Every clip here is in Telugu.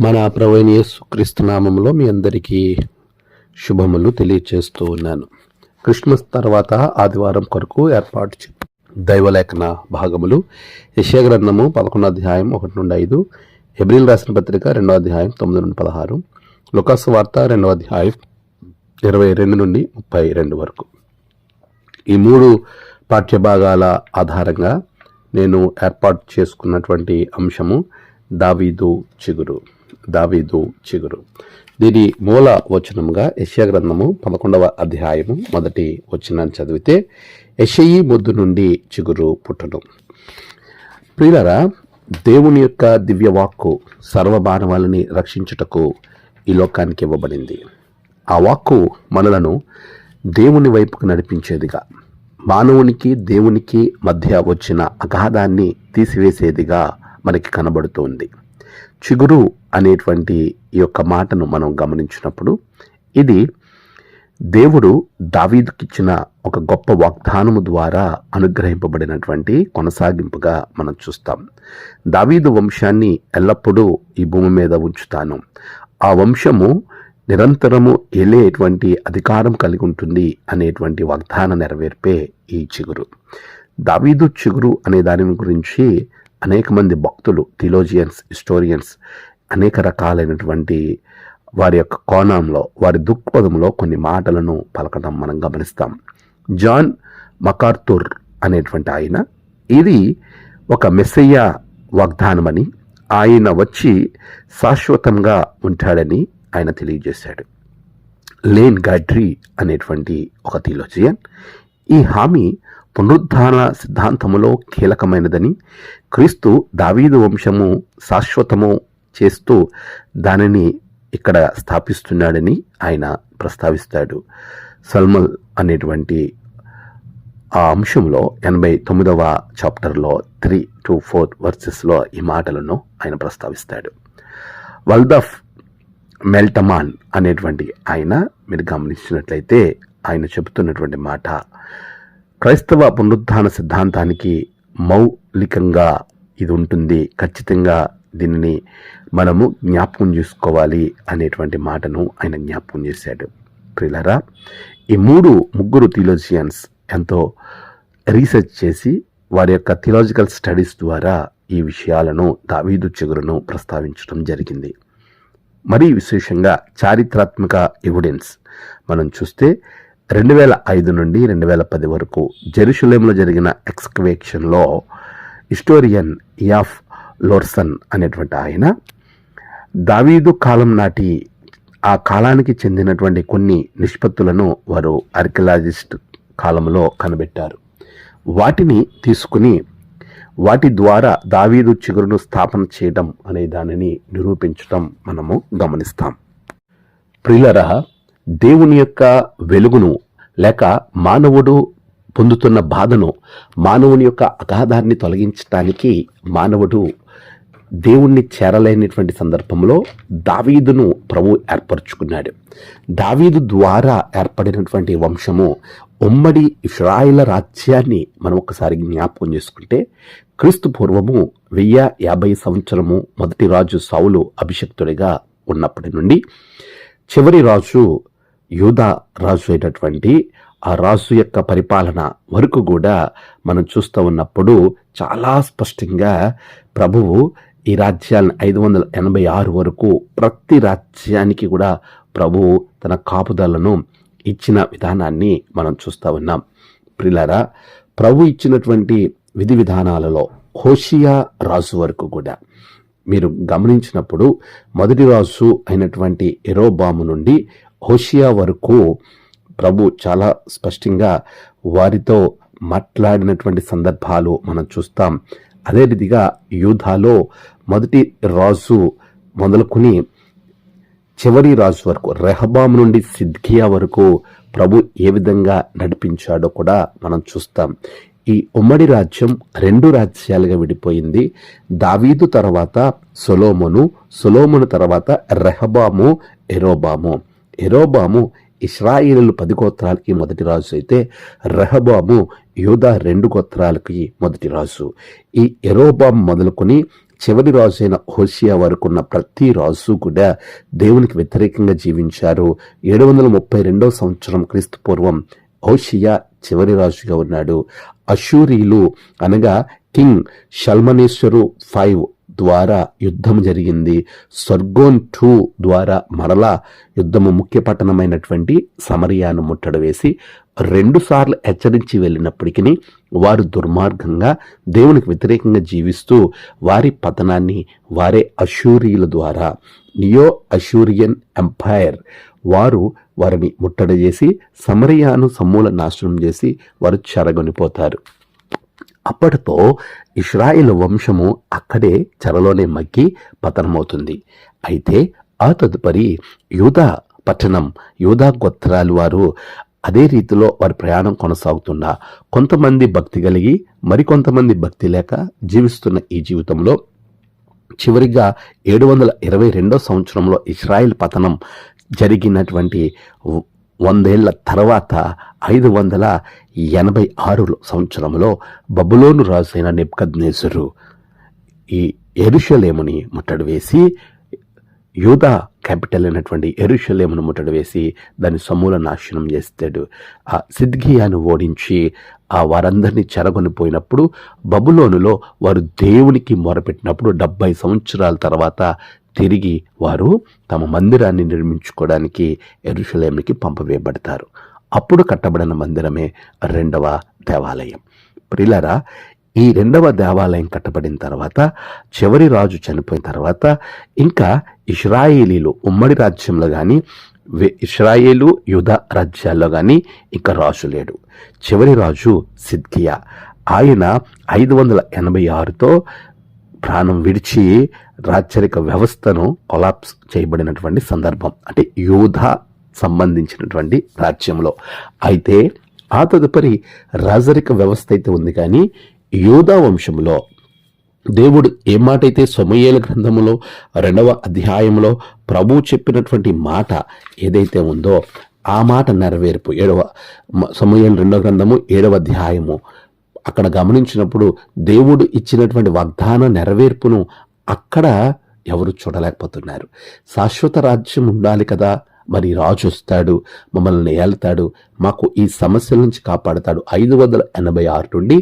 మన ప్రవీణ యేసుక్రీస్తు నామంలో మీ అందరికీ శుభములు తెలియచేస్తూ ఉన్నాను. క్రిస్మస్ తర్వాత ఆదివారం కొరకు ఏర్పాటు దైవలేఖన భాగములు. యశగ్రంథము పదకొండో అధ్యాయం ఒకటి నుండి ఐదు ఎబ్రిల్ రాసిన పత్రిక రెండో అధ్యాయం తొమ్మిది నుండి పదహారు లుకాసు వార్త రెండవ అధ్యాయం ఇరవై రెండు నుండి ముప్పై రెండు వరకు. ఈ మూడు పాఠ్యభాగాల ఆధారంగా నేను ఏర్పాటు చేసుకున్నటువంటి అంశము దావీదు చిగురు. దావీదు చిగురు. దీని మూల వచనముగా యశ్యా గ్రంథము పదకొండవ అధ్యాయము మొదటి వచనాన్ని చదివితే యెషయి ముద్దు నుండి చిగురు పుట్టను. ప్రియులరా దేవుని యొక్క దివ్యవాక్కు సర్వమానవాళిని రక్షించుటకు ఈ లోకానికి ఇవ్వబడింది. ఆ వాక్కు మనలను దేవుని వైపుకు నడిపించేదిగా మానవునికి దేవునికి మధ్య వచ్చిన అగాధాన్ని తీసివేసేదిగా మనకి కనబడుతోంది. చిగురు అనేటువంటి ఈ యొక్క మాటను మనం గమనించినప్పుడు ఇది దేవుడు దావీదుకిచ్చిన ఒక గొప్ప వాగ్దానము ద్వారా అనుగ్రహింపబడినటువంటి కొనసాగింపుగా మనం చూస్తాం. దావీదు వంశాన్ని ఎల్లప్పుడూ ఈ భూమి మీద ఉంచుతాను. ఆ వంశము నిరంతరము ఏలేటువంటి అధికారం కలిగి ఉంటుంది అనేటువంటి వాగ్దాన నెరవేర్పే ఈ చిగురు. దావీదు చిగురు అనే దాని గురించి అనేక మంది భక్తులు థిలోజియన్స్ హిస్టోరియన్స్ అనేక రకాలైనటువంటి వారి యొక్క కోణంలో వారి దృక్పథంలో కొన్ని మాటలను పలకడం మనం గమనిస్తాం. జాన్ మకార్తుర్ అనేటువంటి ఆయన ఇది ఒక మెస్సయ్య వాగ్దానమని ఆయన వచ్చి శాశ్వతంగా ఉంటాడని ఆయన తెలియజేశాడు. లేన్ గాడ్రీ అనేటువంటి ఒక థిలోజియన్ ఈ హామీ పునరుద్ధాన సిద్ధాంతములో కీలకమైనదని క్రీస్తు దావీదు వంశము శాశ్వతము చేస్తూ దానిని ఇక్కడ స్థాపిస్తున్నాడని ఆయన ప్రస్తావిస్తాడు. సల్మల్ అనేటువంటి ఆ అంశంలో ఎనభై తొమ్మిదవ చాప్టర్లో త్రీ టు ఫోర్ వర్సెస్లో ఈ మాటలను ఆయన ప్రస్తావిస్తాడు. వల్దఫ్ మెల్టమాన్ అనేటువంటి ఆయన మీరు గమనించినట్లయితే ఆయన చెబుతున్నటువంటి మాట క్రైస్తవ పునరుద్ధాన సిద్ధాంతానికి మౌలికంగా ఇది ఉంటుంది. ఖచ్చితంగా దీనిని మనము జ్ఞాపకం చేసుకోవాలి అనేటువంటి మాటను ఆయన జ్ఞాపకం చేశాడు. ప్రిలరా ఈ మూడు ముగ్గురు థియోలజియన్స్ ఎంతో రీసెర్చ్ చేసి వారి యొక్క థియలాజికల్ స్టడీస్ ద్వారా ఈ విషయాలను దావీదు చిగురును ప్రస్తావించడం జరిగింది. మరీ విశేషంగా చారిత్రాత్మక ఎవిడెన్స్ మనం చూస్తే రెండు వేల ఐదు నుండి రెండు వేల పది వరకు జెరూసలేంలో జరిగిన ఎక్స్క్వేషన్లో హిస్టోరియన్ యాఫ్ లోర్సన్ అనేటువంటి ఆయన దావీదు కాలం నాటి ఆ కాలానికి చెందినటువంటి కొన్ని నిష్పత్తులను వారు ఆర్కియలాజిస్ట్ కాలంలో కనిపెట్టారు. వాటిని తీసుకుని వాటి ద్వారా దావీదు చిగురును స్థాపన చేయడం అనే దానిని నిరూపించడం మనము గమనిస్తాం. ప్రియులరా దేవుని యొక్క వెలుగును లేక మానవుడు పొందుతున్న బాధను మానవుని యొక్క అగాధాన్ని తొలగించటానికి మానవుడు దేవుణ్ణి చేరలేనటువంటి సందర్భంలో దావీదును ప్రభు ఏర్పరచుకున్నాడు. దావీదు ద్వారా ఏర్పడినటువంటి వంశము ఉమ్మడి ఇస్రాయిల రాజ్యాన్ని మనం ఒకసారి జ్ఞాపకం చేసుకుంటే క్రీస్తు పూర్వము వెయ్యి యాభై సంవత్సరము మొదటి రాజు సౌలు అభిషక్తుడిగా ఉన్నప్పటి నుండి చివరి రాజు యూదా రాజు అయినటువంటి ఆ రాజు యొక్క పరిపాలన వరకు కూడా మనం చూస్తూ ఉన్నప్పుడు చాలా స్పష్టంగా ప్రభువు ఈ రాజ్యాలను ఐదు వందల ఎనభై ఆరు వరకు ప్రతి రాజ్యానికి కూడా ప్రభువు తన కాపుదలను ఇచ్చిన విధానాన్ని మనం చూస్తూ ఉన్నాం. ప్రిలరా ప్రభు ఇచ్చినటువంటి విధి విధానాలలో హోషియా రాజు వరకు కూడా. మీరు గమనించినప్పుడు మొదటి రాజు అయినటువంటి ఎరోబాము నుండి హోషియా వరకు ప్రభు చాలా స్పష్టంగా వారితో మాట్లాడినటువంటి సందర్భాలు మనం చూస్తాం. అదే రీతిగా యూధాలో మొదటి రాజు మొదలుకొని చివరి రాజు వరకు రెహబాం నుండి సిద్ధియా వరకు ప్రభు ఏ విధంగా నడిపించాడో కూడా మనం చూస్తాం. ఈ ఉమ్మడి రాజ్యం రెండు రాజ్యాలుగా విడిపోయింది. దావీదు తర్వాత సొలోమును సొలోమును తర్వాత రెహబాము ఎరోబాము ఎరోబాము ఇస్రాయిలు పది గోత్రాలకి మొదటి రాజు అయితే రెహబాము యూదా రెండు గోత్రాలకి మొదటి రాజు. ఈ ఎరోబాం మొదలుకొని చివరి రాజు అయిన హోషియా వరకున్న ప్రతి రాజు కూడా దేవునికి వ్యతిరేకంగా జీవించారు. ఏడు వందల ముప్పై రెండో సంవత్సరం క్రీస్తు పూర్వం హోషియా చివరి రాజుగా ఉన్నాడు. అషూరీలు అనగా కింగ్ షల్మనేశ్వరు ఫైవ్ ద్వారా యుద్ధం జరిగింది. స్వర్గోన్ టూ ద్వారా మరలా యుద్ధము ముఖ్య పట్టణమైనటువంటి సమరియాను ముట్టడి వేసి రెండుసార్లు హెచ్చరించి వెళ్ళినప్పటికీ వారు దుర్మార్గంగా దేవునికి వ్యతిరేకంగా జీవిస్తూ వారి పతనాన్ని వారే అశూరియుల ద్వారా నియో అషూరియన్ ఎంపైర్ వారు వారిని ముట్టడి చేసి సమరియాను సమూల నాశనం చేసి వారు చెరగొనిపోతారు. అప్పటితో ఇస్రాయిల్ వంశము అక్కడే చెరలోనే మగ్గి పతనమవుతుంది. అయితే ఆ తదుపరి యూదా పట్టణం యూదా గోత్రాలు వారు అదే రీతిలో వారి ప్రయాణం కొనసాగుతున్న కొంతమంది భక్తి కలిగి మరికొంతమంది భక్తి లేక జీవిస్తున్న ఈ జీవితంలో చివరిగా ఏడు వందల ఇరవై రెండో సంవత్సరంలో ఇస్రాయిల్ పతనం జరిగినటువంటి వందేళ్ళ తర్వాత ఐదు వందల ఎనభై ఆరు సంవత్సరంలో బబులోను రాజైన నెప్కద్నేసరు ఈ ఎరుషలేముని ముట్టడి వేసి యూదా క్యాపిటల్ అయినటువంటి ఎరుషలేమును ముట్టడి వేసి దాని సమూల నాశనం చేస్తాడు. ఆ సిద్గియాను ఓడించి ఆ వారందరినీ చెరగొనిపోయినప్పుడు బబులోనులో వారు దేవునికి మొరపెట్టినప్పుడు డెబ్బై సంవత్సరాల తర్వాత తిరిగి వారు తమ మందిరాన్ని నిర్మించుకోవడానికి ఎరుషలేముకి పంపవేయబడతారు. అప్పుడు కట్టబడిన మందిరమే రెండవ దేవాలయం. ప్రిలరా ఈ రెండవ దేవాలయం కట్టబడిన తర్వాత చివరి రాజు చనిపోయిన తర్వాత ఇంకా ఇస్రాయేలీలు ఉమ్మడి రాజ్యంలో కానీ ఇస్రాయేలు యుధ రాజ్యాల్లో కానీ ఇంకా రాజు లేడు. చివరి రాజు సిద్కియా. ఆయన ఐదు వందల ఎనభై ఆరుతో ప్రాణం విడిచి రాచరిక వ్యవస్థను కొలాప్స్ చేయబడినటువంటి సందర్భం అంటే యోధ సంబంధించినటువంటి రాజ్యంలో. అయితే ఆ తదుపరి రాజరిక వ్యవస్థ అయితే ఉంది కానీ యోధా వంశంలో దేవుడు ఏ మాట అయితే సమయేల గ్రంథములో రెండవ అధ్యాయంలో ప్రభు చెప్పినటువంటి మాట ఏదైతే ఉందో ఆ మాట నెరవేర్పు. ఏడవ సమయం రెండవ గ్రంథము ఏడవ అధ్యాయము అక్కడ గమనించినప్పుడు దేవుడు ఇచ్చినటువంటి వాగ్దాన నెరవేర్పును అక్కడ ఎవరు చూడలేకపోతున్నారు. శాశ్వత రాజ్యం ఉండాలి కదా మరి రాజు వస్తాడు మమ్మల్ని ఏళ్తాడు మాకు ఈ సమస్యల నుంచి కాపాడతాడు. ఐదు వందల ఎనభై ఆరు నుండి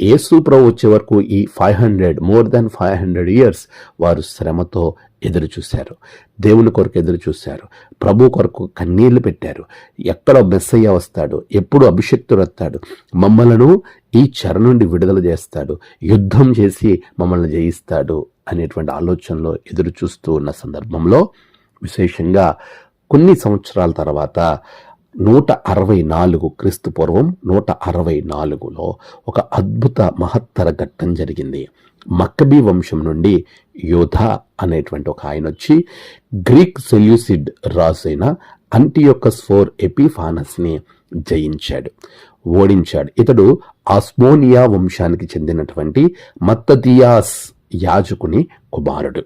యేసు ప్రభు వచ్చే వరకు ఈ five hundred more than five hundred years వారు శ్రమతో ఎదురు చూశారు. దేవుని కొరకు ఎదురు చూశారు. ప్రభు కొరకు కన్నీళ్ళు పెట్టారు. ఎక్కడ మెస్సయ్య వస్తాడు. ఎప్పుడు అభిషక్తుడు వస్తాడు. మమ్మలను ఈ చెర నుండి విడుదల చేస్తాడు. యుద్ధం చేసి మమ్మల్ని జయిస్తాడు అనేటువంటి ఆలోచనలో ఎదురు చూస్తూ ఉన్న సందర్భంలో విశేషంగా కొన్ని సంవత్సరాల తర్వాత నూట అరవై నాలుగు క్రీస్తు పూర్వం నూట అరవై నాలుగులో ఒక అద్భుత మహత్తర ఘట్టం జరిగింది. మక్కబీ వంశం నుండి యోధ అనేటువంటి ఒక ఆయన వచ్చి గ్రీక్ సెల్యూసిడ్ రాజైన అంటియొక్కస్ ఫోర్ ఎపిఫానస్ని జయించాడు ఓడించాడు. ఇతడు ఆస్మోనియా వంశానికి చెందినటువంటి మత్తదియాస్ యాజకుని కుమారుడు.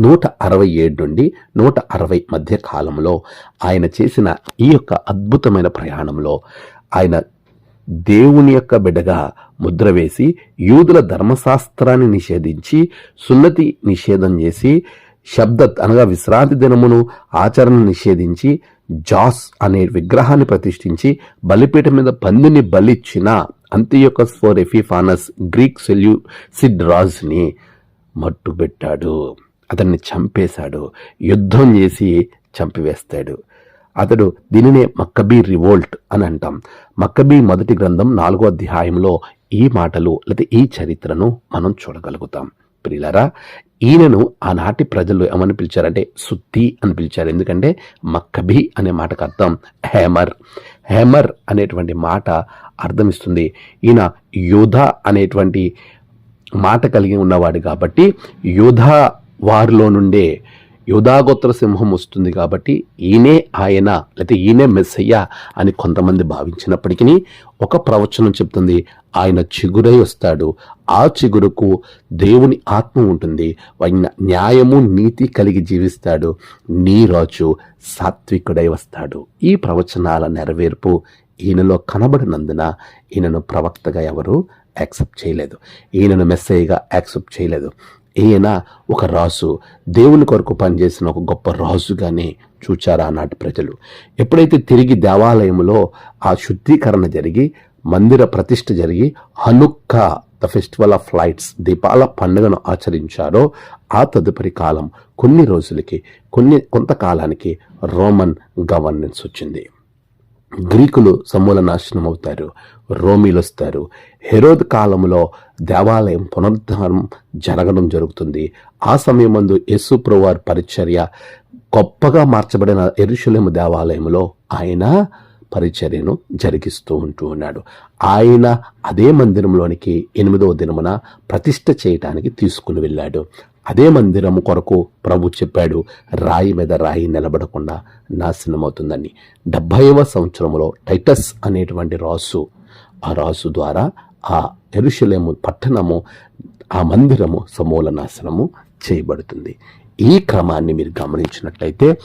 నూట అరవై ఏడు నుండి నూట అరవై మధ్య కాలంలో ఆయన చేసిన ఈ యొక్క అద్భుతమైన ప్రయాణంలో ఆయన దేవుని యొక్క బిడ్డగా ముద్ర వేసి యూదుల ధర్మశాస్త్రాన్ని నిషేధించి సున్నతి నిషేధం చేసి శబ్దత్ అనగా విశ్రాంతి దినమును ఆచరణ నిషేధించి జాస్ అనే విగ్రహాన్ని ప్రతిష్ఠించి బలిపీఠం మీద పందిని బలిచ్చిన Antiochus four Epiphanes Greek Seleucid రాజ్ని మట్టుబెట్టాడు. అతన్ని చంపేశాడు. యుద్ధం చేసి చంపివేస్తాడు. అతడు దీనినే మక్కబీ రివోల్ట్ అని అంటాం. మక్కబీ మొదటి గ్రంథం నాలుగో అధ్యాయంలో ఈ మాటలు లేదా ఈ చరిత్రను మనం చూడగలుగుతాం. ప్రియులరా ఈయనను ఆనాటి ప్రజలు ఏమని పిలిచారంటే సుత్తి అని పిలిచారు. ఎందుకంటే మక్కబీ అనే మాటకు అర్థం హేమర్. హేమర్ అనేటువంటి మాట అర్థమిస్తుంది. ఈయన యోధ అనేటువంటి మాట కలిగి ఉన్నవాడు కాబట్టి యోధ వారిలో నుండే యుధాగోత్ర సింహం వస్తుంది కాబట్టి ఈయనే ఆయన లేకపోతే ఈయనే మెస్సయ్య అని కొంతమంది భావించినప్పటికీ ఒక ప్రవచనం చెప్తుంది ఆయన చిగురై వస్తాడు. ఆ చిగురుకు దేవుని ఆత్మ ఉంటుంది. ఆయన న్యాయము నీతి కలిగి జీవిస్తాడు. నీ రాజు సాత్వికుడై వస్తాడు. ఈ ప్రవచనాల నెరవేర్పు ఈయనలో కనబడినందున ఈయనను ప్రవక్తగా ఎవరు యాక్సెప్ట్ చేయలేదు. ఈయనను మెస్సయ్యగా యాక్సెప్ట్ చేయలేదు. ఈయన ఒక రాజు దేవుని కొరకు పనిచేసిన ఒక గొప్ప రాజుగానే చూచారు ఆనాటి ప్రజలు. ఎప్పుడైతే తిరిగి దేవాలయంలో ఆ శుద్ధీకరణ జరిగి మందిర ప్రతిష్ఠ జరిగి Hanukkah the festival of lights దీపాల పండుగను ఆచరించారో ఆ తదుపరి కాలం కొన్ని రోజులకి కొన్ని కొంతకాలానికి రోమన్ గవర్నెన్స్ వచ్చింది. గ్రీకులు సమూల నాశనం అవుతారు రోమీలు వస్తారు. హెరోద్ కాలంలో దేవాలయం పునరుద్ధానం జరగడం జరుగుతుంది. ఆ సమయం మందు యేసు ప్రభువారి పరిచర్య గొప్పగా మార్చబడిన ఎరుషులేమ దేవాలయంలో ఆయన పరిచర్యను జరిగిస్తూ ఉంటూ ఉన్నాడు. ఆయన అదే మందిరంలోనికి ఎనిమిదవ దినమున ప్రతిష్ట చేయటానికి తీసుకుని వెళ్ళాడు. అదే మందిరము కొరకు ప్రభు చెప్పాడు రాయి మీద రాయి నిలబడకుండా నాశనమవుతుందని. డెబ్భైవ సంవత్సరంలో టైటస్ అనేటువంటి రాసు ఆ రాసు ద్వారా ఆ ఎరుషలేము పట్టణము ఆ మందిరము సమూల నాశనము చేయబడుతుంది. ఈ క్రమాన్ని మీరు గమనించినట్లయితే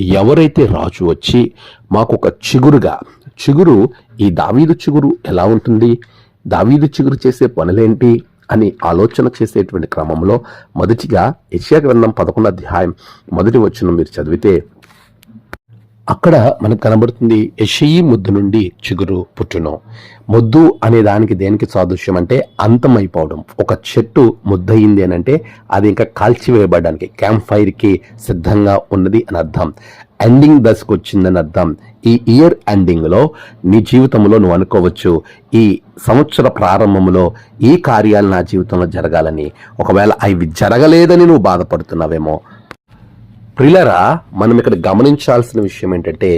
ఎవరైతే రాజు వచ్చి మాకు ఒక చిగురుగా చిగురు ఈ దావీదు చిగురు ఎలా ఉంటుంది? దావీదు చిగురు చేసే పనులేంటి? అని ఆలోచన చేసేటువంటి క్రమంలో మొదటిగా యెషయా గ్రంథం పదకొండు అధ్యాయం మొదటి వచ్చిన మీరు చదివితే అక్కడ మనకు కనబడుతుంది యషయి ముద్దు నుండి చిగురు పుట్టును. ముద్దు అనే దానికి దేనికి సాదృశ్యం అంటే అంతమైపోవడం. ఒక చెట్టు ముద్దయింది అని అంటే అది ఇంకా కాల్చివేయబడడానికి క్యాంప్ ఫైర్కి సిద్ధంగా ఉన్నది అని అర్థం. ఎండింగ్ దశకు వచ్చిందని అర్థం. ఈ ఇయర్ ఎండింగ్లో నీ జీవితంలో నువ్వు అనుకోవచ్చు ఈ సంవత్సర ప్రారంభంలో ఈ కార్యాలు నా జీవితంలో జరగాలని. ఒకవేళ అవి జరగలేదని నువ్వు బాధపడుతున్నావేమో. ప్రిలరా మనం ఇక్కడ గమనించాల్సిన విషయం ఏంటంటే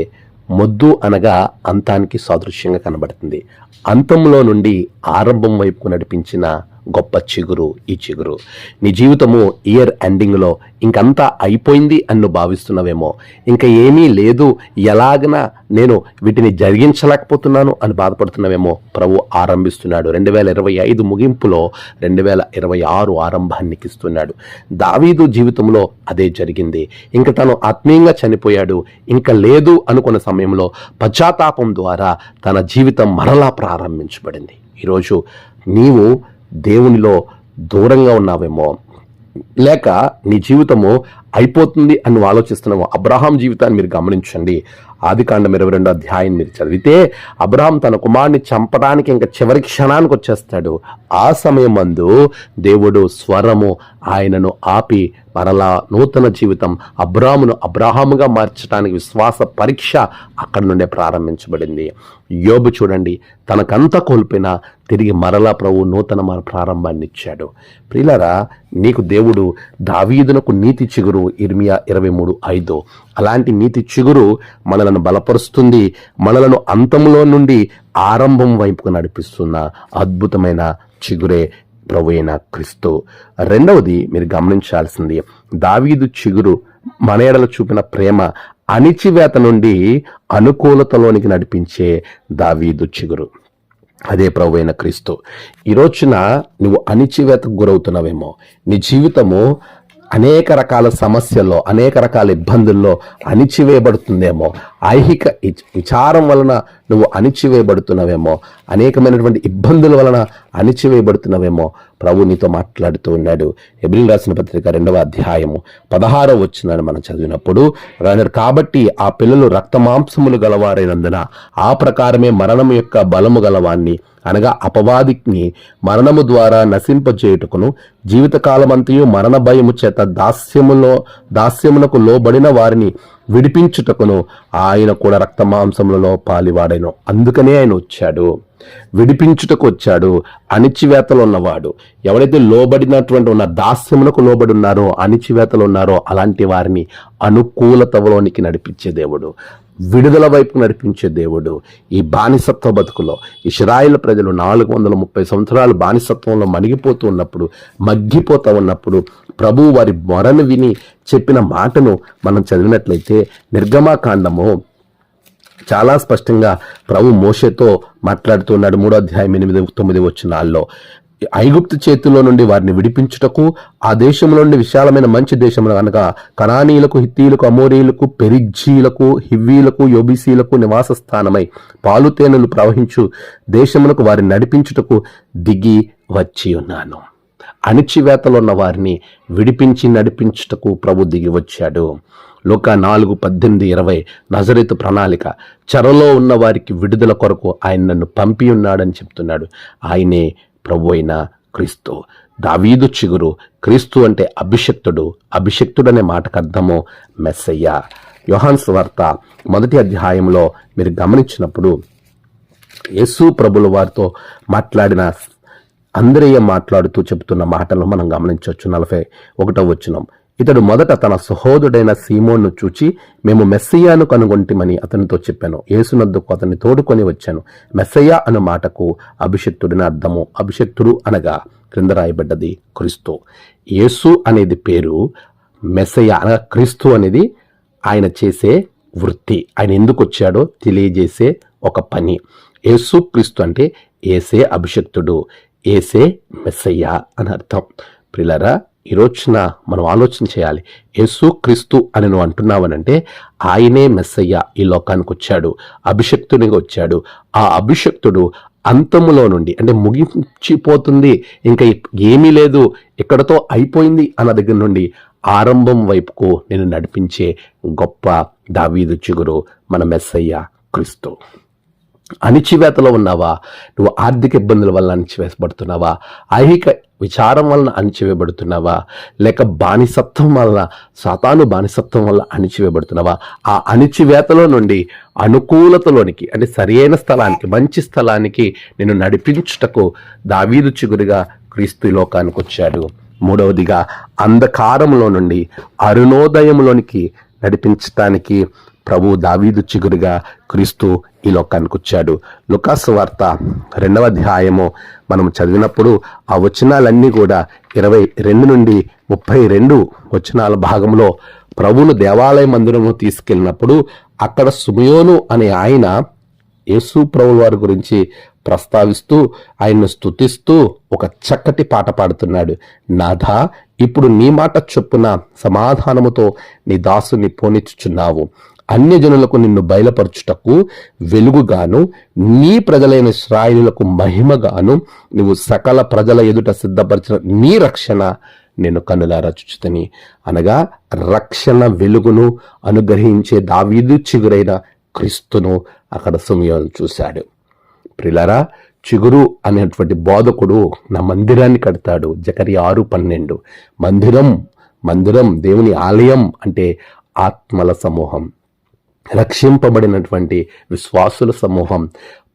మొద్దు అనగా అంతానికి సాదృశ్యంగా కనబడుతుంది. అంతంలో నుండి ఆరంభం వైపు నడిపించిన గొప్ప చిగురు ఈ చిగురు. నీ జీవితము ఇయర్ ఎండింగ్లో ఇంకంతా అయిపోయింది అని భావిస్తున్నావేమో. ఇంకా ఏమీ లేదు. ఎలాగన నేను వీటిని జరిగించలేకపోతున్నాను అని బాధపడుతున్నావేమో ప్రభు ఆరంభిస్తున్నాడు. రెండు వేల ఇరవై ఐదు ముగింపులో రెండు వేల ఇరవై ఆరు ఆరంభానికి ఇస్తున్నాడు దావీదు జీవితంలో అదే జరిగింది. ఇంకా తను ఆత్మీయంగా చనిపోయాడు. ఇంకా లేదు అనుకున్న సమయంలో పశ్చాత్తాపం ద్వారా తన జీవితం మరలా ప్రారంభించబడింది. ఈరోజు నీవు దేవునిలో దూరంగా ఉన్నావేమో. లేక నీ జీవితము అయిపోతుంది అని నువ్వు ఆలోచిస్తున్నావు. అబ్రహాం జీవితాన్ని మీరు గమనించండి. ఆది కాండం ఇరవై రెండో అధ్యాయం మీరు చదివితే అబ్రహాం తన కుమారుని చంపడానికి ఇంకా చివరి క్షణానికి వచ్చేస్తాడు. ఆ సమయం మందు దేవుడు స్వరము ఆయనను ఆపి మరలా నూతన జీవితం అబ్రామును అబ్రాహాముగా మార్చడానికి విశ్వాస పరీక్ష అక్కడి నుండే ప్రారంభించబడింది. యోబు చూడండి తనకంతా కోల్పోయినా తిరిగి మరలా ప్రభు నూతన మన ప్రారంభాన్ని ఇచ్చాడు. ప్రియులరా నీకు దేవుడు దావీదునకు నీతి చిగురు ఇర్మియా ఇరవై మూడు ఐదు. అలాంటి నీతి చిగురు మనలను బలపరుస్తుంది మనలను అంతంలో నుండి ఆరంభం వైపుకు నడిపిస్తున్న అద్భుతమైన చిగురే ప్రభు అయిన క్రీస్తు. రెండవది మీరు గమనించాల్సింది దావీదు చిగురు మనయడలు చూపిన ప్రేమ అణిచివేత నుండి అనుకూలతలోనికి నడిపించే దావీదు చిగురు. అదే ప్రభు అయిన క్రీస్తు. ఈ రోజున నువ్వు అణిచివేతకు గురవుతున్నావేమో నీ జీవితము అనేక రకాల సమస్యల్లో అనేక రకాల ఇబ్బందుల్లో అణిచివేయబడుతుందేమో. ఐహిక విచారం వలన నువ్వు అణిచివేయబడుతున్నావేమో. అనేకమైనటువంటి ఇబ్బందుల వలన అణిచివేయబడుతున్నావేమో. ప్రభు నీతో మాట్లాడుతూ ఉన్నాడు. ఎబ్రిల్ రాసిన పత్రిక రెండవ అధ్యాయము పదహారవ వచ్చినాడు మనం చదివినప్పుడు రాయనాడు కాబట్టి ఆ పిల్లలు రక్తమాంసములు గలవారైనందున ఆ ప్రకారమే మరణం యొక్క బలము గలవాన్ని అనగా అపవాదిని మరణము ద్వారా నశింపజేయుటకును జీవితకాలమంతయు మరణ భయము చేత దాస్యములో దాస్యమునకు లోబడిన వారిని విడిపించుటకును ఆయన కూడా రక్తమాంసములలో పాలివాడైన. అందుకనే ఆయన వచ్చాడు. విడిపించుటకు వచ్చాడు అణిచివేతలో ఉన్నవాడు ఎవరైతే లోబడినటువంటి ఉన్న దాస్యములకు లోబడి ఉన్నారో అణిచివేతలు ఉన్నారో అలాంటి వారిని అనుకూలతలోనికి నడిపించే దేవుడు విడుదల వైపు నడిపించే దేవుడు ఈ బానిసత్వ బతుకులో. ఇస్రాయిల్ ప్రజలు నాలుగు వందల ముప్పై సంవత్సరాలు బానిసత్వంలో మణిగిపోతూ ఉన్నప్పుడు మగ్గిపోతూ ఉన్నప్పుడు ప్రభు వారి మొరను విని చెప్పిన మాటను మనం చదివినట్లయితే నిర్గమాకాండము చాలా స్పష్టంగా ప్రభు మోషేతో మాట్లాడుతున్నాడు మూడో అధ్యాయం ఎనిమిది తొమ్మిది వచ్చినాల్లో ఐగుప్తు చేతిలో నుండి వారిని విడిపించుటకు ఆ దేశంలో నుండి విశాలమైన మంచి దేశంలో కనుక కణానీయులకు హిత్తీలకు అమోరీలకు పెరిజ్జీలకు హివ్వీలకు యోబిసీలకు నివాస స్థానమై పాలుతేనెలు ప్రవహించు దేశమునకు వారిని నడిపించుటకు దిగి వచ్చి ఉన్నాను. అణిచివేతలో ఉన్న వారిని విడిపించి నడిపించుటకు ప్రభు దిగి వచ్చాడు. లోక నాలుగు పద్దెనిమిది ఇరవై నజరితు ప్రణాళిక. చెరలో ఉన్న వారికి విడుదల కొరకు ఆయన నన్ను పంపి ఉన్నాడని చెప్తున్నాడు. ఆయనే ప్రభు అయిన క్రీస్తు. దావీదు చిగురు క్రీస్తు అంటే అభిషక్తుడు అభిషక్తుడు అనే మాటకు అర్థము మెస్సయ్య. యోహాన్స్ వార్త మొదటి అధ్యాయంలో మీరు గమనించినప్పుడు యేసు ప్రభుల వారితో మాట్లాడిన అందరయ్య మాట్లాడుతూ చెబుతున్న మాటలను మనం గమనించవచ్చు. నలభై ఒకటో వచ్చినాం ఇతడు మొదట తన సహోదరుడైన సీమోన్ను చూచి మేము మెస్సయ్యాను కనుగొంటిమని అతనితో చెప్పాను. యేసునందుకు అతన్ని తోడుకొని వచ్చాను. మెస్సయ్య అను మాటకు అభిషక్తుడిని అర్థము. అభిషక్తుడు అనగా క్రింద రాయబడ్డది క్రీస్తు. యేసు అనేది పేరు మెస్సయ్య అనగా క్రీస్తు అనేది ఆయన చేసే వృత్తి. ఆయన ఎందుకు వచ్చాడో తెలియజేసే ఒక పని. యేసు క్రీస్తు అంటే ఏసే అభిషక్తుడు. ఏసే మెస్సయ్య అని అర్థం. ప్రిలరా ఈ రోజున మనం ఆలోచన చేయాలి యేసు క్రీస్తు అని నువ్వు అంటున్నావనంటే ఆయనే మెస్సయ్య ఈ లోకానికి వచ్చాడు అభిషక్తునిగా వచ్చాడు. ఆ అభిషక్తుడు అంతములో నుండి అంటే ముగించిపోతుంది ఇంకా ఏమీ లేదు ఎక్కడతో అయిపోయింది అన్న దగ్గర నుండి ఆరంభం వైపుకు నేను నడిపించే గొప్ప దావీదు చిగురు మన మెస్సయ్య క్రీస్తు. అణిచివేతలో ఉన్నావా? నువ్వు ఆర్థిక ఇబ్బందుల వల్ల అణిచివేయబడుతున్నావా ఐహిక విచారం వలన అణిచివేయబడుతున్నావా? లేక బానిసత్వం వలన సతాను బానిసత్వం వల్ల అణిచివేయబడుతున్నావా? ఆ అణిచివేతలో నుండి అనుకూలతలోనికి అంటే సరియైన స్థలానికి మంచి స్థలానికి నేను నడిపించుటకు దావీదు చిగురుగా క్రీస్తు లోకానికి వచ్చాడు. మూడవదిగా అంధకారంలో నుండి అరుణోదయంలోనికి నడిపించటానికి ప్రభు దావీదు చిగురుగా క్రీస్తు ఈ లోకానికి వచ్చాడు. లుకాసు వార్త రెండవ అధ్యాయము మనం చదివినప్పుడు ఆ వచనాలన్నీ కూడా ఇరవై రెండు నుండి ముప్పై రెండు వచనాల భాగంలో ప్రభును దేవాలయ మందిరము తీసుకెళ్ళినప్పుడు అక్కడ సుమయోను అనే ఆయన యేసు ప్రభు వారి గురించి ప్రస్తావిస్తూ ఆయన్ను స్తుతిస్తూ ఒక చక్కటి పాట పాడుతున్నాడు. నాథా ఇప్పుడు నీ మాట చొప్పున సమాధానముతో నీ దాసుని పోనిచ్చుచున్నావు. అన్యజనులకు నిన్ను బయలుపరచుటకు వెలుగుగాను నీ ప్రజలైన ఇస్రాయిలులకు మహిమగాను నువ్వు సకల ప్రజల ఎదుట సిద్ధపరిచిన నీ రక్షణ నేను కనులారా చుచుతని. అనగా రక్షణ వెలుగును అనుగ్రహించే దావీదు చిగురైన క్రీస్తును అక్కడ సుమయోను చూశాడు. ప్రిలరా చిగురు అనేటువంటి బోధకుడు నా మందిరాన్ని కడతాడు. జకరి ఆరు పన్నెండు. మందిరం మందిరం దేవుని ఆలయం అంటే ఆత్మల సమూహం. రక్షింపబడినటువంటి విశ్వాసుల సమూహం.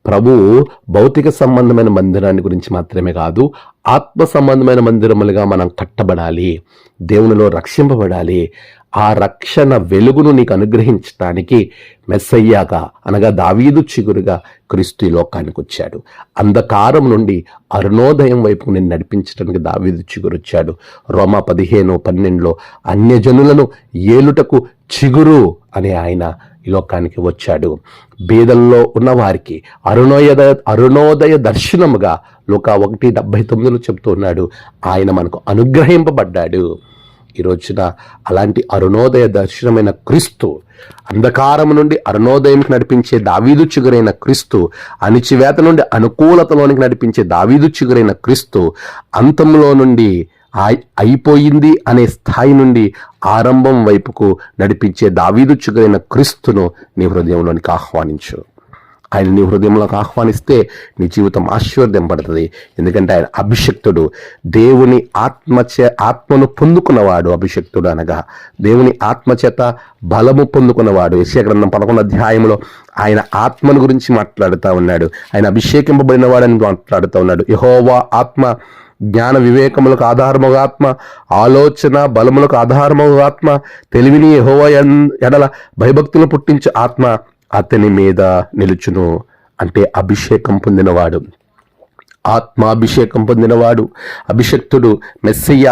ప్రభు భౌతిక సంబంధమైన మందిరాన్ని గురించి మాత్రమే కాదు ఆత్మ సంబంధమైన మందిరములుగా మనం కట్టబడాలి దేవునిలో రక్షింపబడాలి. ఆ రక్షణ వెలుగును నీకు అనుగ్రహించటానికి మెస్సయ్యాగా అనగా దావీదు చిగురుగా క్రీస్తు ఈ లోకానికి వచ్చాడు. అంధకారం నుండి అరుణోదయం వైపు నేను నడిపించడానికి దావీదు చిగురు వచ్చాడు. రోమా పదిహేను పన్నెండులో అన్యజనులను ఏలుటకు చిగురు అనే ఆయన ఈ లోకానికి వచ్చాడు. బీదల్లో ఉన్నవారికి అరుణోదయ అరుణోదయ దర్శనముగా లోక ఒకటి డెబ్బై తొమ్మిదిలో చెప్తూ ఉన్నాడు. ఆయన మనకు అనుగ్రహింపబడ్డాడు. ఈ రోజున అలాంటి అరుణోదయ దర్శనమైన క్రీస్తు అంధకారం నుండి అరుణోదయంకి నడిపించే దావీదు చిగురైన క్రీస్తు అణిచివేత నుండి అనుకూలతలోనికి నడిపించే దావీదు చిగురైన క్రీస్తు అంతంలో నుండి అయిపోయింది అనే స్థాయి నుండి ఆరంభం వైపుకు నడిపించే దావీదు చిగురైన క్రీస్తును నీ హృదయంలోనికి ఆహ్వానించు. ఆయన నీ హృదయంలోకి ఆహ్వానిస్తే నీ జీవితం ఆశీర్వదింపడుతుంది ఎందుకంటే ఆయన అభిషక్తుడు. దేవుని ఆత్మచే ఆత్మను పొందుకున్నవాడు అభిషక్తుడు అనగా దేవుని ఆత్మచేత బలము పొందుకున్నవాడు. యశగ్రంథం పదకొండు అధ్యాయంలో ఆయన ఆత్మను గురించి మాట్లాడుతూ ఉన్నాడు. ఆయన అభిషేకింపబడిన వాడని మాట్లాడుతూ ఉన్నాడు. యహోవా ఆత్మ జ్ఞాన వివేకములకు ఆధారముగాత్మ ఆలోచన బలములకు ఆధారముగాత్మ తెలివిని యహోవ ఎడల భయభక్తులు పుట్టించే ఆత్మ అతని మీద నిలుచును అంటే అభిషేకం పొందినవాడు. ఆత్మాభిషేకం పొందినవాడు అభిషక్తుడు మెస్సయ్య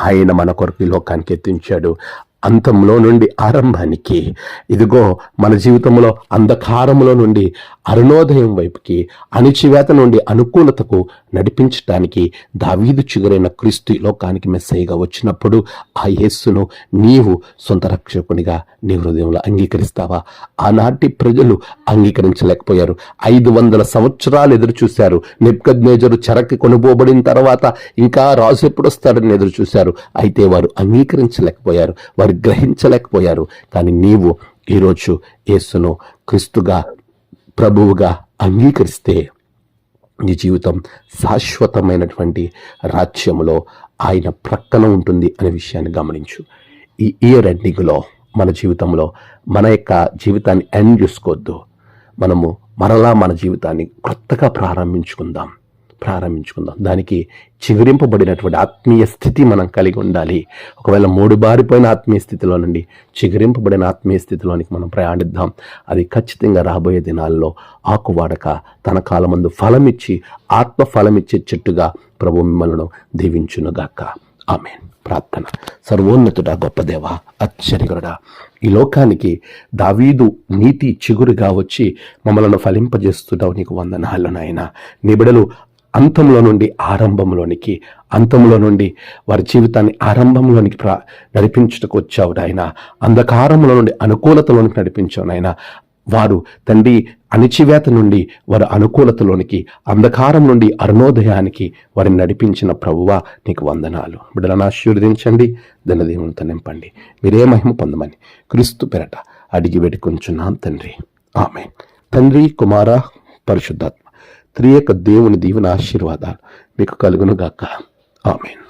ఆయన మన కొరకు ఈ లోకానికి ఎత్తించాడు. అంతంలో నుండి ఆరంభానికి ఇదిగో మన జీవితంలో అంధకారములో నుండి అరుణోదయం వైపుకి అణిచివేత నుండి అనుకూలతకు నడిపించటానికి దావీదు చిగురైన క్రీస్తు లోకానికి మెస్సయ్యగా వచ్చినప్పుడు ఆ యేస్సును నీవు సొంత రక్షకునిగా నీ హృదయంలో అంగీకరిస్తావా? ఆనాటి ప్రజలు అంగీకరించలేకపోయారు. ఐదు వందల సంవత్సరాలు ఎదురు చూశారు. నెప్కద్నేజరు చెరక్కి కొనుపోబడిన తర్వాత ఇంకా రాజు ఎప్పుడు వస్తాడని ఎదురు చూశారు. అయితే వారు అంగీకరించలేకపోయారు. వారు గ్రహించలేకపోయారు. కానీ నీవు ఈరోజు యేసును క్రీస్తుగా ప్రభువుగా అంగీకరిస్తే నీ జీవితం శాశ్వతమైనటువంటి రాజ్యంలో ఆయన ప్రక్కన ఉంటుంది అనే విషయాన్ని గమనించు. ఈ ఇయర్ ఎండింగ్లో మన జీవితంలో మన యొక్క జీవితాన్ని ఎండ్ చేసుకోవద్దు. మనము మరలా మన జీవితాన్ని కొత్తగా ప్రారంభించుకుందాం. ప్రారంభించుకుందాం. దానికి చిగురింపబడినటువంటి ఆత్మీయ స్థితి మనం కలిగి ఉండాలి. ఒకవేళ మూడు బారిపోయిన ఆత్మీయ స్థితిలో నుండి చిగురింపబడిన ఆత్మీయ స్థితిలోనికి మనం ప్రయాణిద్దాం. అది ఖచ్చితంగా రాబోయే దినాల్లో ఆకువాడక తన కాలమందు ఫలమిచ్చి ఆత్మ ఫలమిచ్చే చెట్టుగా ప్రభు మిమ్మల్ని దీవించునుగాక. ఆమెన్. ప్రార్థన. సర్వోన్నతుడా గొప్ప దేవ ఆశ్చర్యకరుడా ఈ లోకానికి దావీదు నీతి చిగురుగా వచ్చి మమ్మలను ఫలింపజేస్తున్నావు నీకు వందనాలు నాయన. నీ బిడలు అంతంలో నుండి ఆరంభంలోనికి అంతంలో నుండి వారి జీవితాన్ని ఆరంభంలోనికి ప్రా నడిపించుటకు వచ్చావు నాయన. అంధకారంలో నుండి అనుకూలతలోనికి నడిపించావు నాయన. వారు తండ్రి అణిచివేత నుండి వారి అనుకూలతలోనికి అంధకారం నుండి అరుణోదయానికి వారిని నడిపించిన ప్రభువ నీకు వందనాలు. బిడ్డలను ఆశీర్వదించండి ధనదేవునితో నింపండి. మీరే మహిమ పొందమని క్రీస్తు పెరట అడిగి పెట్టుకుంటున్నాం తండ్రి. ఆమె తండ్రి కుమార పరిశుద్ధాత్మ. త్రియక దేవుని దీవెన ఆశీర్వాదాలు మీకు కలుగునుగాక. ఆమెన్.